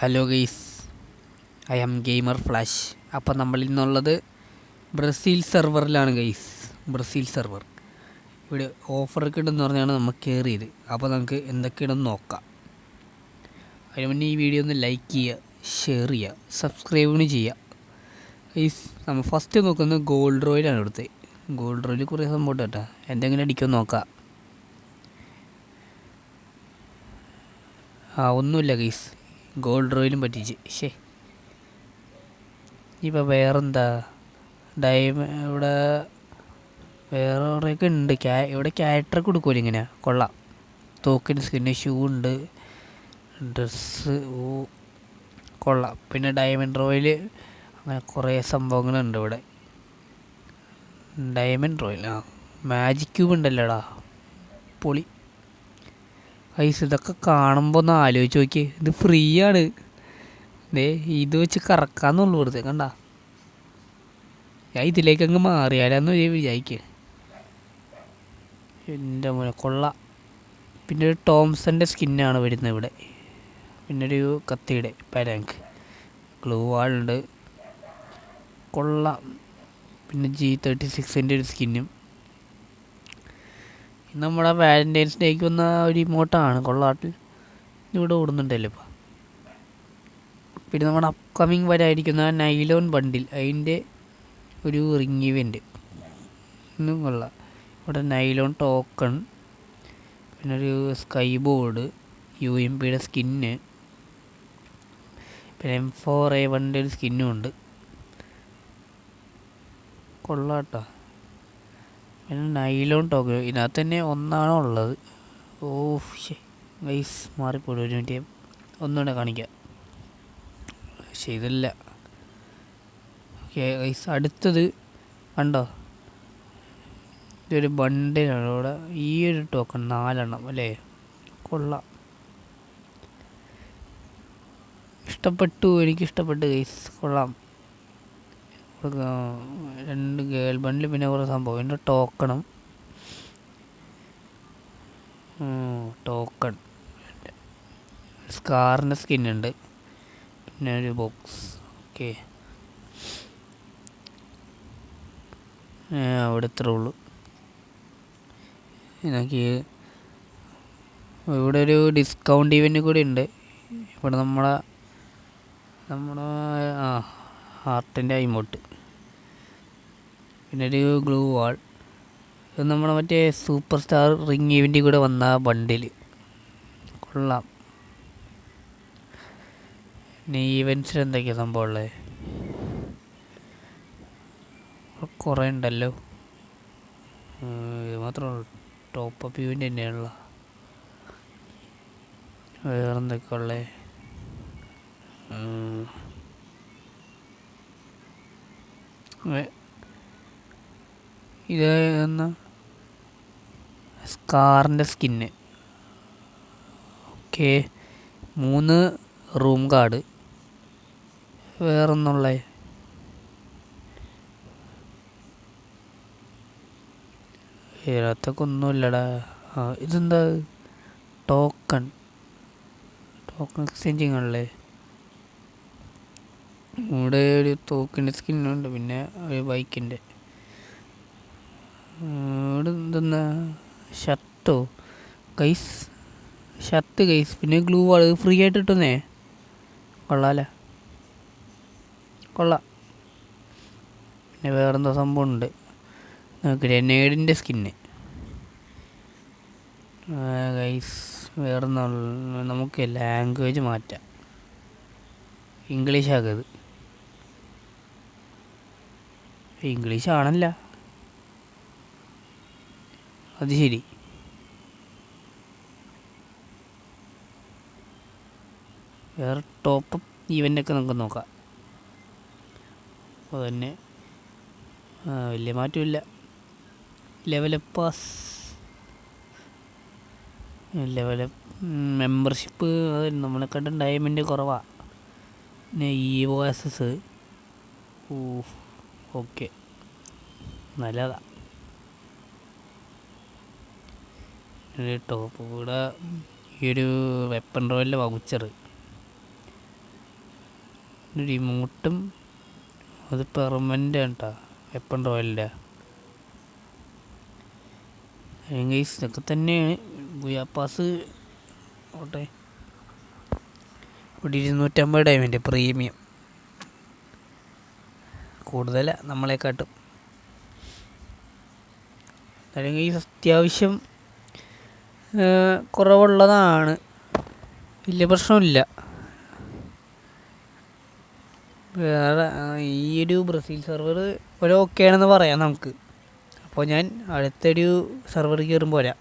Hello guys I am gamer flash അപ്പോൾ നമ്മൾ ഇന്നുള്ളത് ബ്രസീൽ സെർവറിലാണ് ഗെയ്സ് ബ്രസീൽ സെർവർ. ഇവിടെ ഓഫർ ഇടുന്ന് പറഞ്ഞാണ് നമ്മൾ കയറിയത് അപ്പോൾ നമുക്ക് എന്തൊക്കെയാണെന്ന് നോക്കാം. അതിന് മുന്നേ ഈ വീഡിയോ ഒന്ന് ലൈക്ക് ചെയ്യുക ഷെയർ ചെയ്യുക സബ്സ്ക്രൈബ് ചെയ്യുക. ഗെയ്സ് നമ്മൾ ഫസ്റ്റ് നോക്കുന്നത് ഗോൾഡ് റോയിലാണ് ഇവിടുത്തെ. ഗോൾഡ് റോയിൽ കുറേ സംഭവം കേട്ടോ എന്തെങ്കിലും അടിക്കുമെന്ന് നോക്കാം. ആ ഒന്നുമില്ല ഗൈസ് ഗോൾഡ് റോയിലും പറ്റിച്ച്. ശേ ഇപ്പം വേറെന്താ? ഡൈമ ഇവിടെ വേറെ കുറേയൊക്കെ ഉണ്ട്. ക്യാ ഇവിടെ ക്യാരക്ടർ കൊടുക്കുമല്ലോ ഇങ്ങനെ? കൊള്ളാം. തോക്കിന് സ്കിന്ന് ഷൂ ഉണ്ട്. ഡ്രസ്സ് ഓ കൊള്ളാം. പിന്നെ ഡയമണ്ട് റോയിൽ അങ്ങനെ കുറേ സംഭവങ്ങളുണ്ട് ഇവിടെ. ഡയമണ്ട് റോയിൽ ആ. മാജിക് ക്യൂബ് ഉണ്ടല്ലോടാ. പൊളി. ഐസ് ഇതൊക്കെ കാണുമ്പോൾ ഒന്ന് ആലോചിച്ച് നോക്കിയേ. ഇത് ഫ്രീ ആണ് ദേ ഇത് വെച്ച് കറക്കാന്നുള്ളൂ വെറുതെ കണ്ട? ഞാൻ ഇതിലേക്ക് അങ്ങ് മാറിയാലെന്ന് വിചാരിക്കുക എന്റെ മോനെ കൊള്ള. പിന്നെ ഒരു ടോംസന്റെ സ്കിന്നാണ് വരുന്നത് ഇവിടെ. പിന്നെ ഒരു കത്തിയുടെ പരാങ്ക്. ഗ്ലൂ വാളുണ്ട് കൊള്ള. പിന്നെ ജി തേർട്ടി സിക്സിന്റെ ഒരു സ്കിന്നും. നമ്മുടെ വാലന്റൈൻസ് ഡേക്ക് വന്ന ഒരു ഇമോട്ടാണ് കൊള്ളാട്ടിൽ. ഇവിടെ ഓടുന്നുണ്ടല്ലോ ഇപ്പോൾ പിന്നെ നമ്മുടെ അപ്കമിങ് വരായിരിക്കുന്ന നൈലോൺ ബണ്ടിൽ അതിന്റെ ഒരു റിങ് ഇവന്റ് ഒന്നും കൊള്ളാം. ഇവിടെ നൈലോൺ ടോക്കൺ പിന്നെ ഒരു സ്കൈ ബോർഡ് യു എം പിയുടെ സ്കിന്ന് പിന്നെ എം ഫോർ എ വണ്ണിന്റെ ഒരു സ്കിന്നും ഉണ്ട്. കൊള്ളാട്ടോ പിന്നെ നൈലോൺ ടോക്ക് ഇതിനകത്ത് തന്നെ ഒന്നാണോ ഉള്ളത്? ഓ ഗൈസ് മാറിപ്പോയി ഒരു മിനിറ്റ് ഒന്നുകൂടെ കാണിക്കാം. പക്ഷേ ഇതല്ല. ഓക്കെ ഗൈസ് അടുത്തത് കണ്ടോ? ഇതൊരു ബണ്ടിലാണ് ഇവിടെ ഈ ഒരു ടോക്കൺ നാലെണ്ണം അല്ലേ? കൊള്ളാം. ഇഷ്ടപ്പെട്ടു എനിക്കിഷ്ടപ്പെട്ടു ഗൈസ് കൊള്ളാം. രണ്ട് ഗേൾ ബണ്ടിൽ പിന്നെ കുറേ സംഭവം. എന്റെ ടോക്കണും. ടോക്കൺ. സ്കാറിന്റെ സ്കിന്നുണ്ട്. പിന്നെ ഒരു ബോക്സ്. ഓക്കെ. അവിടെ ഇത്രേ ഉള്ളൂ. എനിക്ക് ഇവിടെ ഒരു ഡിസ്കൗണ്ട് ഇവന്റ് കൂടി ഉണ്ട്. ഇവിടെ നമ്മളെ നമ്മുടെ ആ ഹാർട്ടിന്റെ ഐമോട്ട് പിന്നെ ഒരു ഗ്ലൂ വാൾ. ഇത് നമ്മുടെ മറ്റേ സൂപ്പർ സ്റ്റാർ റിങ് ഇവന്റിൽ കൂടെ വന്ന ബണ്ടിൽ കൊള്ളാം. പിന്നെ ഈവൻസിൽ എന്തൊക്കെയാണ് സംഭവമുള്ളത് കുറേ ഉണ്ടല്ലോ. ഇത് മാത്രമേ ടോപ്പ് അപ്പ് ഇവന്റ് തന്നെയാണല്ലോ. വേറെന്തൊക്കെയുള്ളത് ഉള്ളത് ഇത് എന്ന സ്കാറിന്റെ സ്കിന്ന് ഓക്കെ മൂന്ന് റൂം കാർഡ് വേറൊന്നുള്ള. ഇതിനകത്തൊക്കെ ഒന്നുമില്ലടാ. ഇതെന്താ? ടോക്കൺ ടോക്കൺ എക്സ്ചേഞ്ചിങ് ആണല്ലേ ഇവിടെ ഒരു തോക്കിന്റെ സ്കിന്നുണ്ട് പിന്നെ ഒരു ബൈക്കിന്റെ. ഇവിടെ എന്തെന്നാ ഷർട്ടോ? ഗൈസ് ഷർട്ട് ഗൈസ് പിന്നെ ഗ്ലൂ വാൾ ഫ്രീ ആയിട്ട് കിട്ടുന്നേ? കൊള്ളാല കൊള്ളാം. പിന്നെ വേറെന്താ സംഭവം ഉണ്ട് ഗ്രനേഡിന്റെ സ്കിന്ന്. ഗൈസ് വേറെ നമുക്ക് ലാംഗ്വേജ് മാറ്റാം. ഇംഗ്ലീഷ് ആക്കത് ഇംഗ്ലീഷ് ആണല്ല അത് ശരി. വേറെ ടോപ്പ് ഈവന്റൊക്കെ നമുക്ക് നോക്കാം. അപ്പോൾ തന്നെ വലിയ മാറ്റമില്ല. ലെവൽ പാസ് ലെവൽ മെമ്പർഷിപ്പ് അത് നമ്മളെക്കാട്ടും ഡയമണ്ട് കുറവാണ് പിന്നെ ഇ ഒ എസ് എസ് ഓ ഓക്കെ. നല്ലതാ. ടോപ്പ് കൂടെ ഈ ഒരു വെപ്പൺ റോയിലെ വൗച്ചർ. റിമോട്ടും അത് പെർമനന്റ് ആണ് കേട്ടോ വെപ്പൺ റോയലിന്റെ. ഗൈസ് ഇതൊക്കെ തന്നെയാണ്. ഗുയാപ്പാസ് ഓട്ടെ ഇവിടെ ഇരുന്നൂറ്റമ്പത് ഡയമണ്ട് പ്രീമിയം. കൂടുതല നമ്മളെക്കാട്ടും അല്ലെങ്കിൽ ഈ അത്യാവശ്യം കുറവുള്ളതാണ്. വലിയ പ്രശ്നമില്ല. വേറെ ഈ ഒരു ബ്രസീൽ സെർവർ ഒരു ഓക്കെ ആണെന്ന് പറയാം നമുക്ക്. അപ്പോൾ ഞാൻ അടുത്തൊരു സെർവർ കയറുമ്പോൾ വരാം.